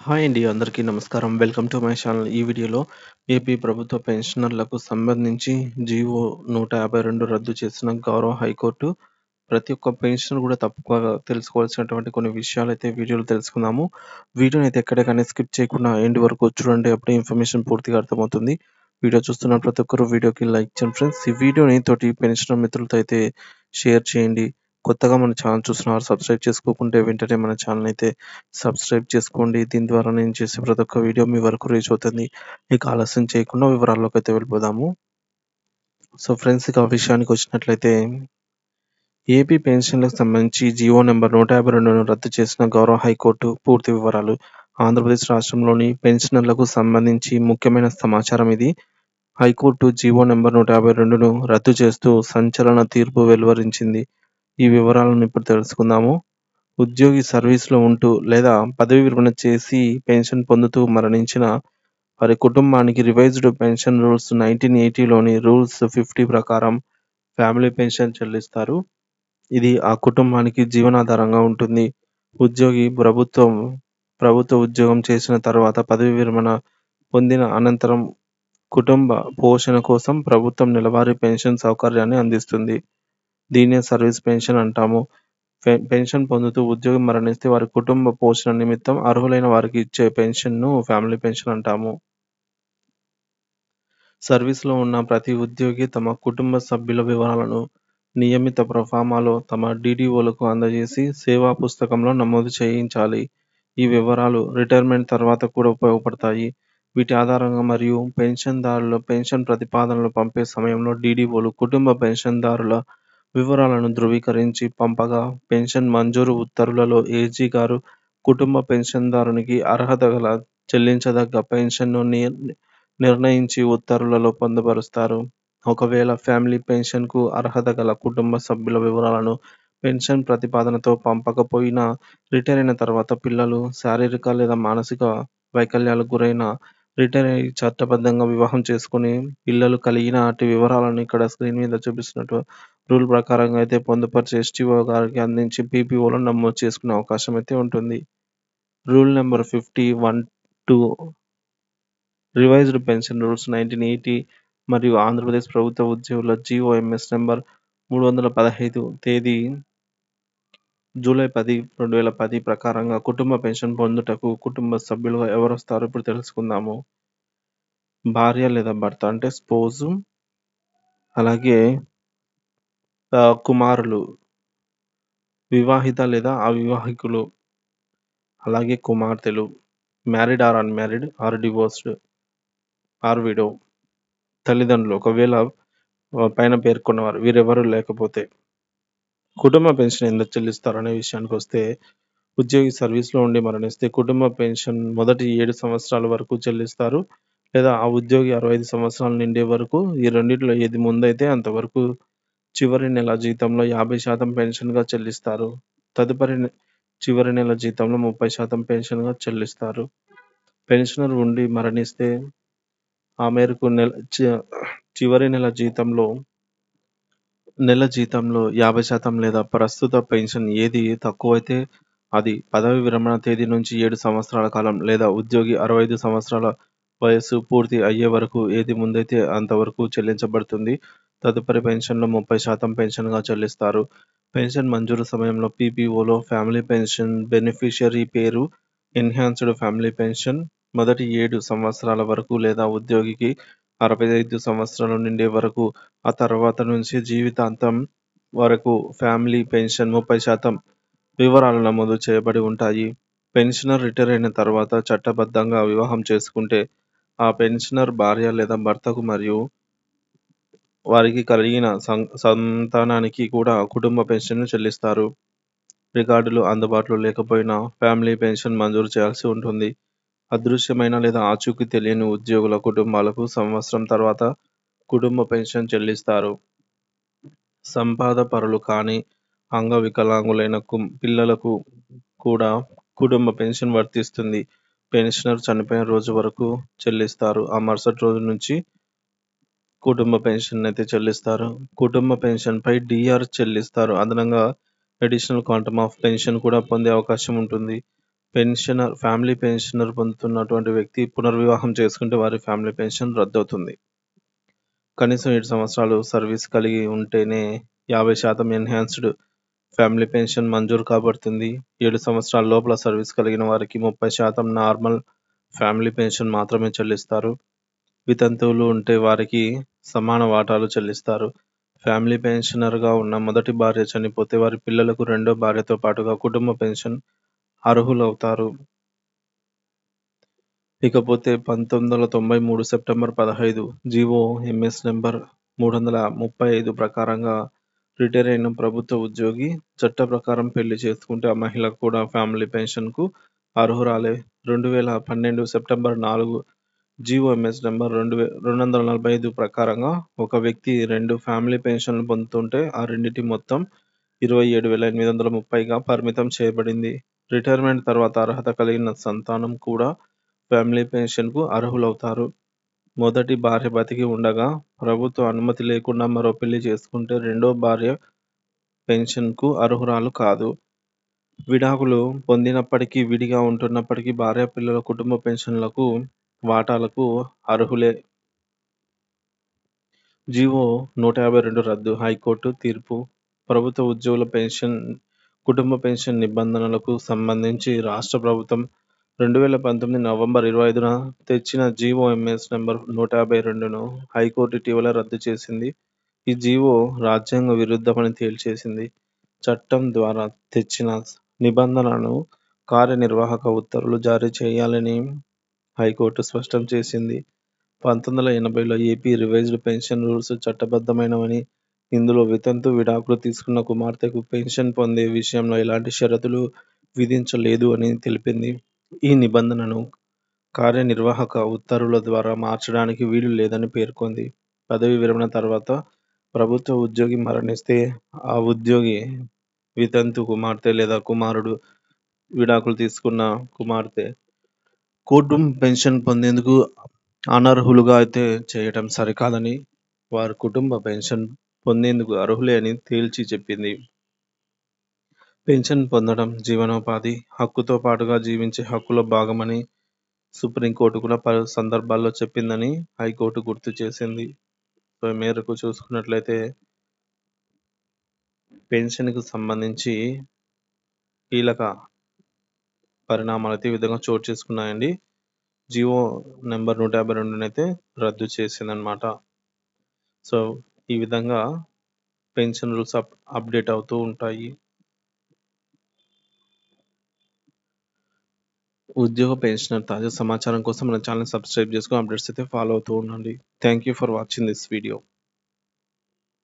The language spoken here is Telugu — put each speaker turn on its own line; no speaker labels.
హాయ్ అండి. అందరికీ నమస్కారం. Welcome to my channel. ఈ వీడియోలో ఏపీ ప్రభుత్వ పెన్షనర్లకు సంబంధించి జీవో 152 రద్దు చేసిన గౌరవ హైకోర్టు. ప్రతి ఒక్క పెన్షనర్ కూడా తప్పకుండా తెలుసుకోవాల్సినటువంటి కొన్ని విషయాలు అయితే వీడియోలో తెలుసుకుందాము. వీడియోని అయితే ఎక్కడికైనా స్కిప్ చేయకుండా ఎండ్ వరకు చూడండి. అప్పుడే ఇన్ఫర్మేషన్ పూర్తిగా అర్థమవుతుంది. వీడియో చూస్తున్న ప్రతి ఒక్కరు వీడియోకి లైక్ చేయండి ఫ్రెండ్స్. ఈ వీడియోని తోటి పెన్షనర్ మిత్రులతో అయితే షేర్ చేయండి. కొత్తగా మన ఛానల్ చూస్తున్నారు సబ్స్క్రైబ్ చేసుకోకుంటే వెంటనే మన ఛానల్ అయితే సబ్స్క్రైబ్ చేసుకోండి. దీని ద్వారా నేను చేసే ప్రతి ఒక్క వీడియో మీ వరకు రీచ్ అవుతుంది. ఇక ఆలస్యం చేయకుండా వివరాల్లోకి అయితే వెళ్ళిపోదాము. సో ఫ్రెండ్స్ ఇక విషయానికి వచ్చినట్లయితే ఏపీ పెన్షన్లకు సంబంధించి జీవో నెంబర్ 152ను రద్దు చేసిన గౌరవ హైకోర్టు. పూర్తి వివరాలు ఆంధ్రప్రదేశ్ రాష్ట్రంలోని పెన్షనర్లకు సంబంధించి ముఖ్యమైన సమాచారం ఇది. హైకోర్టు జీవో నెంబర్ 152ను రద్దు చేస్తూ సంచలన తీర్పు వెలువరించింది. ఈ వివరాలను ఇప్పుడు తెలుసుకుందాము. ఉద్యోగి సర్వీస్‌లో ఉంటూ లేదా పదవీ విరమణ చేసి పెన్షన్ పొందుతూ మరణించిన వారి కుటుంబానికి రివైజ్డ్ పెన్షన్ రూల్స్ 1980లోని రూల్స్ 50 ప్రకారం ఫ్యామిలీ పెన్షన్ చెల్లిస్తారు. ఇది ఆ కుటుంబానికి జీవనాధారంగా ఉంటుంది. ఉద్యోగి ప్రభుత్వం ప్రభుత్వ ఉద్యోగం చేసిన తర్వాత పదవీ విరమణ పొందిన అనంతరం కుటుంబ పోషణ కోసం ప్రభుత్వం నెలవారీ పెన్షన్ సౌకర్యాన్ని అందిస్తుంది. దీన్నే సర్వీస్ పెన్షన్ అంటాము. పెన్షన్ పొందుతూ ఉద్యోగి మరణిస్తే వారి కుటుంబ పోషణ నిమిత్తం అర్హులైన వారికి ఇచ్చే పెన్షన్‌ను ఫ్యామిలీ పెన్షన్ అంటాము. సర్వీస్‌లో ఉన్న ప్రతి ఉద్యోగి తమ కుటుంబ సభ్యుల వివరాలను నియమిత ప్రొఫామాలో తమ డీడీఓలకు అందజేసి సేవా పుస్తకంలో నమోదు చేయించాలి. ఈ వివరాలు రిటైర్మెంట్ తర్వాత కూడా ఉపయోగపడతాయి. వీటి ఆధారంగా మరియు పెన్షన్దారుల పెన్షన్ ప్రతిపాదనలు పంపే సమయంలో డీడీఓలు కుటుంబ పెన్షన్దారుల వివరాలను ధృవీకరించి పంపగా పెన్షన్ మంజూరు ఉత్తర్వులలో ఏజీ గారు కుటుంబ పెన్షన్దారునికి అర్హత గల చెల్లించదగ్గ పెన్షన్‌ను నిర్ణయించి ఉత్తర్వులలో పొందుపరుస్తారు. ఒకవేళ ఫ్యామిలీ పెన్షన్‌కు అర్హత గల కుటుంబ సభ్యుల వివరాలను పెన్షన్ ప్రతిపాదనతో పంపకపోయినా రిటైర్ అయిన తర్వాత పిల్లలు, శారీరక లేదా మానసిక వైకల్యాలకు గురైన, రిటైర్ అయి చట్టబద్ధంగా వివాహం చేసుకుని పిల్లలు కలిగిన అట్టి వివరాలను ఇక్కడ స్క్రీన్ మీద చూపిస్తున్నట్టు రూల్ ప్రకారంగా అయితే పొందుపరిచి ఎస్టీఓ గారికి అందించి పీపీఓలో నమోదు చేసుకునే అవకాశం అయితే ఉంటుంది. Rule number fifty one two revised pension rules 1980 మరియు ఆంధ్రప్రదేశ్ ప్రభుత్వ ఉద్యోగుల జీఓఎంఎస్ నెంబర్ మూడు వందల పదహైదు తేదీ జూలై 10, 2010 ప్రకారంగా కుటుంబ పెన్షన్ పొందుటకు కుటుంబ సభ్యులుగా ఎవరొస్తారో ఇప్పుడు తెలుసుకుందాము. భార్య లేదా భర్త అంటే స్పోజు అలాగే కుమారులు. వివాహిత లేదా అవివాహికులు. అలాగే కుమార్తెలు. Married or unmarried or divorced or widow. తల్లిదండ్రులు ఒకవేళ పైన పేర్కొన్నవారు వీరెవరు లేకపోతే. కుటుంబ పెన్షన్ ఎందుకు చెల్లిస్తారు అనే విషయానికి వస్తే ఉద్యోగి సర్వీస్‌లో ఉండి మరణిస్తే కుటుంబ పెన్షన్ మొదటి ఏడు సంవత్సరాల వరకు చెల్లిస్తారు. లేదా ఆ ఉద్యోగి 65 సంవత్సరాలు నిండే వరకు ఈ రెండిట్లో ఏది ముందైతే అంతవరకు చివరి నెల జీతంలో 50% పెన్షన్‌గా చెల్లిస్తారు. తదుపరి చివరి నెల జీతంలో 30% పెన్షన్‌గా చెల్లిస్తారు. పెన్షనర్ ఉండి మరణిస్తే ఆ మేరకు నెల చివరి నెల జీతంలో నెల జీతంలో 50% లేదా ప్రస్తుత పెన్షన్ ఏది తక్కువైతే అది పదవీ విరమణ తేదీ నుంచి ఏడు సంవత్సరాల కాలం లేదా ఉద్యోగి 65 సంవత్సరాల వయస్సు పూర్తి అయ్యే వరకు ఏది ముందైతే అంతవరకు చెల్లించబడుతుంది. తదుపరి పెన్షన్‌లో 30% పెన్షన్‌గా చెల్లిస్తారు. పెన్షన్ మంజూరు సమయంలో పీపీఓలో ఫ్యామిలీ పెన్షన్ బెనిఫిషియరీ పేరు ఎన్హాన్స్డ్ ఫ్యామిలీ పెన్షన్ మొదటి ఏడు సంవత్సరాల వరకు లేదా ఉద్యోగికి 65 సంవత్సరాలు నిండే వరకు ఆ తర్వాత నుంచి జీవితాంతం వరకు ఫ్యామిలీ పెన్షన్ 30% వివరాలు నమోదు చేయబడి ఉంటాయి. పెన్షనర్ రిటైర్ అయిన తర్వాత చట్టబద్ధంగా వివాహం చేసుకుంటే ఆ పెన్షనర్ భార్య లేదా భర్తకు మరియు వారికి కలిగిన సం సంతానానికి కూడా కుటుంబ పెన్షన్‌ను చెల్లిస్తారు. రికార్డులు అందుబాటులో లేకపోయినా ఫ్యామిలీ పెన్షన్ మంజూరు చేయాల్సి ఉంటుంది. అదృశ్యమైన లేదా ఆచూకీ తెలియని ఉద్యోగుల కుటుంబాలకు సంవత్సరం తర్వాత కుటుంబ పెన్షన్ చెల్లిస్తారు. సంపాదపరులు కాని అంగవికలాంగులైన కుం పిల్లలకు కూడా కుటుంబ పెన్షన్ వర్తిస్తుంది. పెన్షనర్ చనిపోయిన రోజు వరకు చెల్లిస్తారు. ఆ మరుసటి రోజు నుంచి కుటుంబ పెన్షన్ అయితే చెల్లిస్తారు. కుటుంబ పెన్షన్‌పై డిఆర్ చెల్లిస్తారు. అదనంగా అడిషనల్ క్వాంటమ్ ఆఫ్ పెన్షన్ కూడా పొందే అవకాశం ఉంటుంది. పెన్షనర్ ఫ్యామిలీ పెన్షనర్ పొందుతున్నటువంటి వ్యక్తి పునర్వివాహం చేసుకుంటే వారి ఫ్యామిలీ పెన్షన్ రద్దవుతుంది కనీసం ఏడు సంవత్సరాలు సర్వీస్ కలిగి ఉంటేనే యాభై శాతం ఎన్హాన్స్డ్ ఫ్యామిలీ పెన్షన్ మంజూరు కాబడుతుంది ఏడు సంవత్సరాల లోపల సర్వీస్ కలిగిన వారికి ముప్పై శాతం నార్మల్ ఫ్యామిలీ పెన్షన్ మాత్రమే చెల్లిస్తారు వితంతువులు ఉంటే వారికి సమాన వాటాలు చెల్లిస్తారు. ఫ్యామిలీ పెన్షనర్గా ఉన్న మొదటి భార్య చనిపోతే వారి పిల్లలకు రెండో భార్యతో పాటుగా కుటుంబ పెన్షన్ అర్హులవుతారు. ఇకపోతే పంతొమ్మిది వందల తొంభై మూడు సెప్టెంబర్ పదహైదు జీవో ఎంఎస్ నెంబర్ మూడు వందల ముప్పై ఐదు ప్రకారంగా రిటైర్ అయిన ప్రభుత్వ ఉద్యోగి చట్ట ప్రకారం పెళ్ళి చేసుకుంటే ఆ మహిళకు కూడా ఫ్యామిలీ పెన్షన్కు అర్హురాలే. రెండు వేల పన్నెండు సెప్టెంబర్ నాలుగు జీవో ఎంఎస్ నెంబర్ రెండు రెండు వందల నలభై ఐదు ప్రకారంగా ఒక వ్యక్తి రెండు ఫ్యామిలీ పెన్షన్లు పొందుతుంటే ఆ రెండింటి మొత్తం ఇరవై ఏడు వేల ఎనిమిది వందల ముప్పైగా పరిమితం చేయబడింది. రిటైర్మెంట్ తర్వాత అర్హత కలిగిన సంతానం కూడా ఫ్యామిలీ పెన్షన్కు అర్హులవుతారు. మొదటి భార్య బతికి ఉండగా ప్రభుత్వ అనుమతి లేకుండా మరో పెళ్ళి చేసుకుంటే రెండో భార్య పెన్షన్కు అర్హురాలు కాదు. విడాకులు పొందినప్పటికీ విడిగా ఉంటున్నప్పటికీ భార్య పిల్లల కుటుంబ పెన్షన్లకు వాటాలకు అర్హులే. జీవో నూట యాభై రెండు రద్దు. హైకోర్టు తీర్పు. ప్రభుత్వ ఉద్యోగుల పెన్షన్ కుటుంబ పెన్షన్ నిబంధనలకు సంబంధించి రాష్ట్ర ప్రభుత్వం రెండు వేల పంతొమ్మిది నవంబర్ ఇరవై ఐదున తెచ్చిన జీవోఎంఎస్ నెంబర్ నూట యాభై రెండును హైకోర్టు ఇటీవల రద్దు చేసింది. ఈ జీవో రాజ్యాంగ విరుద్ధమని తేల్చేసింది. చట్టం ద్వారా తెచ్చిన నిబంధనలను కార్యనిర్వాహక ఉత్తర్వులు జారీ చేయాలని హైకోర్టు స్పష్టం చేసింది. పంతొమ్మిది వందల ఎనభైలో ఏపీ రివైజ్డ్ పెన్షన్ రూల్స్ చట్టబద్ధమైనవని ఇందులో వితంతు విడాకులు తీసుకున్న కుమార్తెకు పెన్షన్ పొందే విషయంలో ఎలాంటి షరతులు విధించలేదు అని తెలిపింది ఈ నిబంధనను. కార్యనిర్వాహక ఉత్తర్వుల ద్వారా మార్చడానికి వీలు లేదని పేర్కొంది. పదవి విరమణ తర్వాత ప్రభుత్వ ఉద్యోగి మరణిస్తే ఆ ఉద్యోగి వితంతు కుమార్తె లేదా కుమారుడు విడాకులు తీసుకున్న కుమార్తె కుటుంబ పెన్షన్ పొందేందుకు అనర్హులుగా అయితే చేయటం సరికాదని వారి కుటుంబ పెన్షన్ పొందేందుకు అర్హులే అని తేల్చి చెప్పింది. పెన్షన్ పొందడం జీవనోపాధి హక్కుతో పాటుగా జీవించే హక్కులో భాగమని సుప్రీంకోర్టు కూడా పలు సందర్భాల్లో చెప్పిందని హైకోర్టు గుర్తు చేసింది. సో మేరకు చూసుకున్నట్లయితే పెన్షన్కు సంబంధించి కీలక పరిణామాలు అయితే ఈ విధంగా చోటు చేసుకున్నాయండి. జియో నెంబర్ నూట యాభై రెండునైతే రద్దు చేసిందనమాట సో ఈ విధంగా పెన్షన్ రూల్స్ అప్ అప్డేట్ అవుతూ ఉంటాయి. ఉద్యోగ పెన్షనర్ తాజా సమాచారం కోసం మన ఛానల్ సబ్స్క్రైబ్ చేసుకొని అప్డేట్స్ అయితే ఫాలో అవుతూ ఉండండి. Thank you for watching this video.